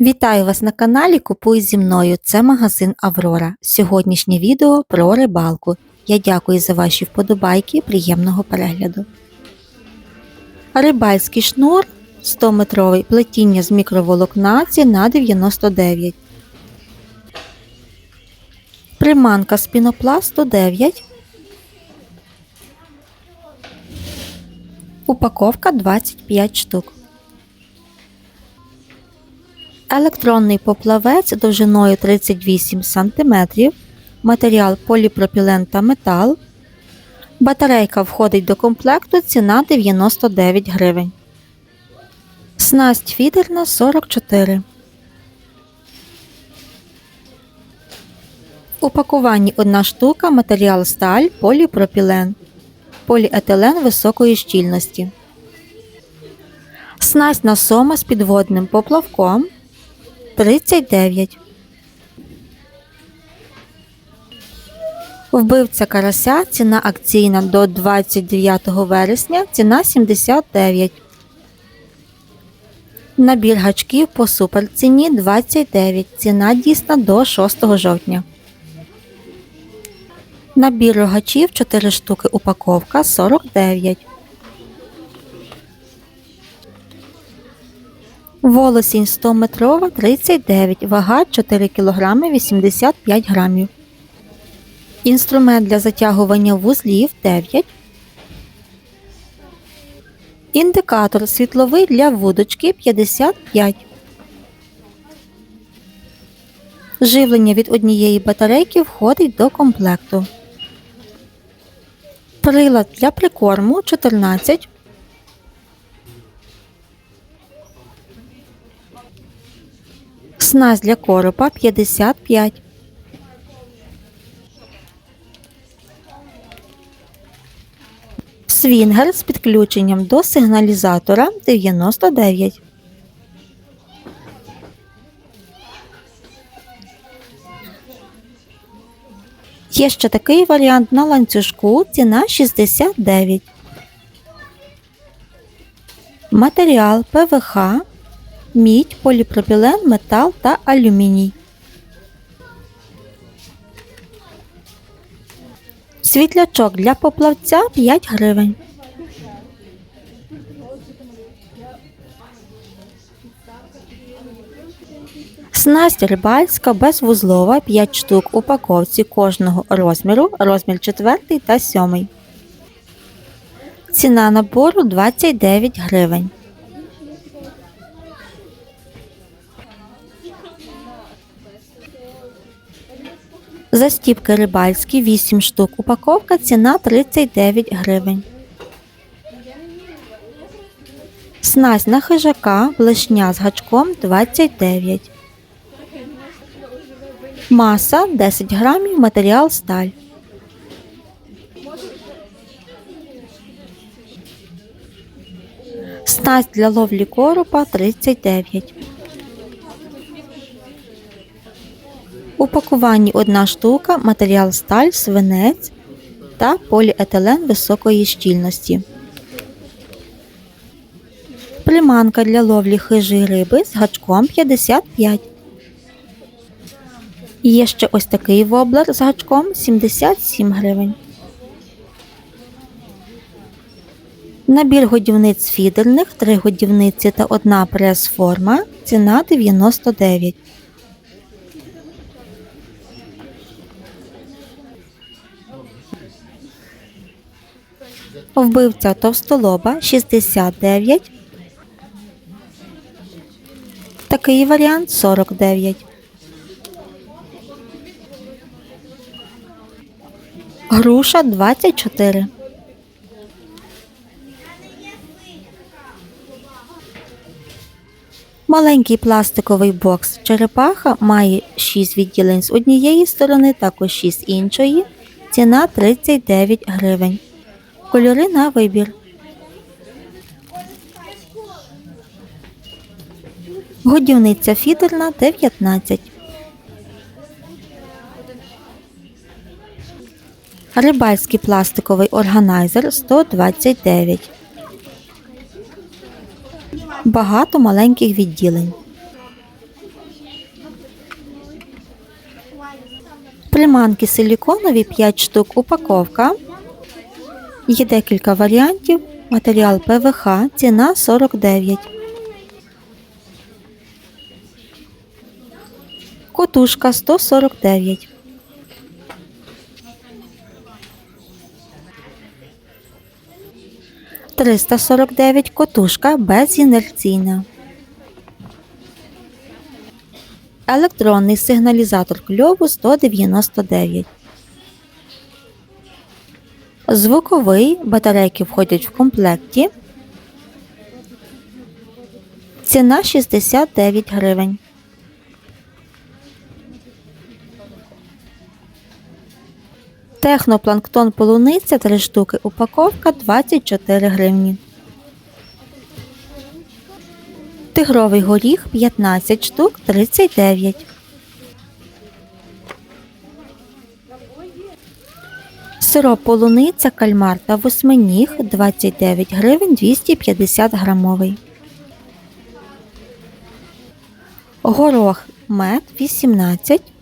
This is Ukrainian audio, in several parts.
Вітаю вас на каналі Купуй зі мною. Це магазин Аврора. Сьогоднішнє відео про рибалку. Я дякую за ваші вподобайки. Приємного перегляду. Рибальський шнур 100-метровий плетіння з мікроволокна ціна 99. Приманка з пінопласту 9. Упаковка 25 штук. Електронний поплавець довжиною 38 см, матеріал поліпропілен та метал. Батарейка входить до комплекту, ціна 99 гривень. Снасть фідерна 44. У пакуванні одна штука, матеріал сталь, поліпропілен, поліетилен високої щільності. Снасть на сома з підводним поплавком 39. Вбивця карася ціна акційна до 29 вересня, ціна 79. Набір гачків по суперціні 29. Ціна дійсна до 6 жовтня. Набір рогачів 4 штуки упаковка 49. Волосінь 100 метрова 39, вага 4 кг 85 грамів. Інструмент для затягування вузлів 9. Індикатор світловий для вудочки 55. Живлення від однієї батарейки входить до комплекту. Прилад для прикорму 14. Снасть для коропа 55. Свінгер з підключенням до сигналізатора 99. Є ще такий варіант на ланцюжку, ціна 69. Матеріал ПВХ, мідь, поліпропілен, метал та алюміній. Світлячок для поплавця 5 гривень. Снасть рибальська безвузлова 5 штук упаковці кожного розміру, розмір 4 та 7. Ціна набору 29 гривень. Застіпки рибальські 8 штук упаковка, ціна 39 гривень. Снасть на хижака, блешня з гачком 29. Маса 10 грамів, матеріал сталь. Снасть для ловлі коропа 39. У пакуванні одна штука, матеріал сталь, свинець та поліетилен високої щільності. Приманка для ловлі хижої риби з гачком 55. Є ще ось такий воблер з гачком 77 гривень. Набір годівниць фідерних, 3 годівниці та одна прес-форма. Ціна 99. Вбивця товстолоба 69. Такий варіант 49. Груша 24. Маленький пластиковий бокс черепаха має 6 відділень з однієї сторони, також 6 з іншої. Ціна 39 гривень. Кольори на вибір. Годівниця фідерна 19. Рибальський пластиковий органайзер 129. Багато маленьких відділень. Приманки силіконові 5 штук упаковка. Є декілька варіантів. Матеріал ПВХ, ціна 49. Котушка 149. Триста сорок дев'ять котушка безінерційна. Електронний сигналізатор кльову 199. Звуковий батарейки входять в комплекті. Ціна 69 гривень. Технопланктон полуниця 3 штуки. Упаковка 24 гривні. Тигровий горіх 15 штук 39. Сироп полуниця кальмар та восьминіг 29 гривень 250 грамовий. Горох мед 18.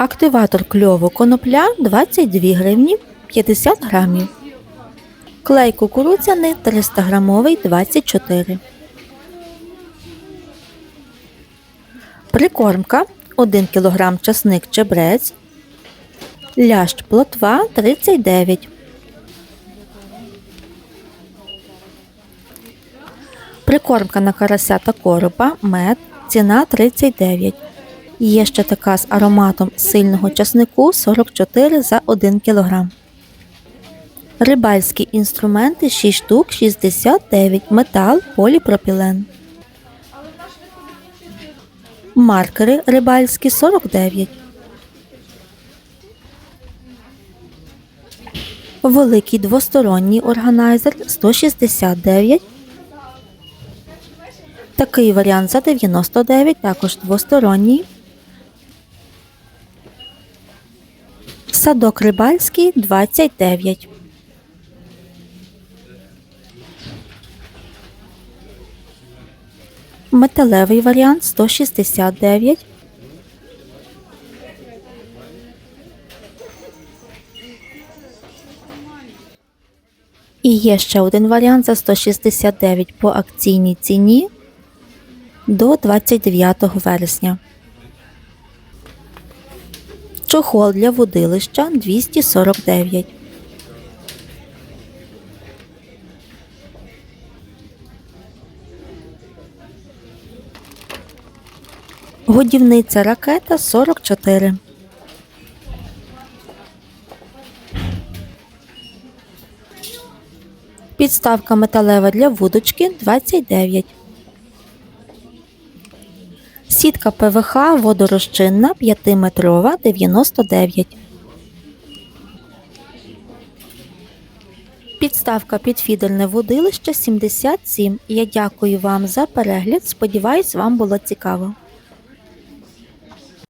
Активатор кльову конопля 22 гривні 50 грамів. Клей кукурудзяний 300 грамовий 24. Прикормка 1 кг часник чебрець. Лящ плотва 39. Прикормка на карася та коропа мед. Ціна 39. Є ще така з ароматом сильного часнику 44 за 1 кг. Рибальські інструменти 6 штук 69 метал поліпропілен. Маркери рибальські 49. Великий двосторонній органайзер 169. Такий варіант за 99, також двосторонній. Садок рибальський 29. Металевий варіант 169. І є ще один варіант за 169 по акційній ціні до 29 вересня. Чохол для водилища 249. Годівниця ракета 44. Підставка металева для вудочки 29. Сітка ПВХ водорозчинна 5-метрова 99. Підставка під фідерне водилище 77. Я дякую вам за перегляд. Сподіваюсь, вам було цікаво.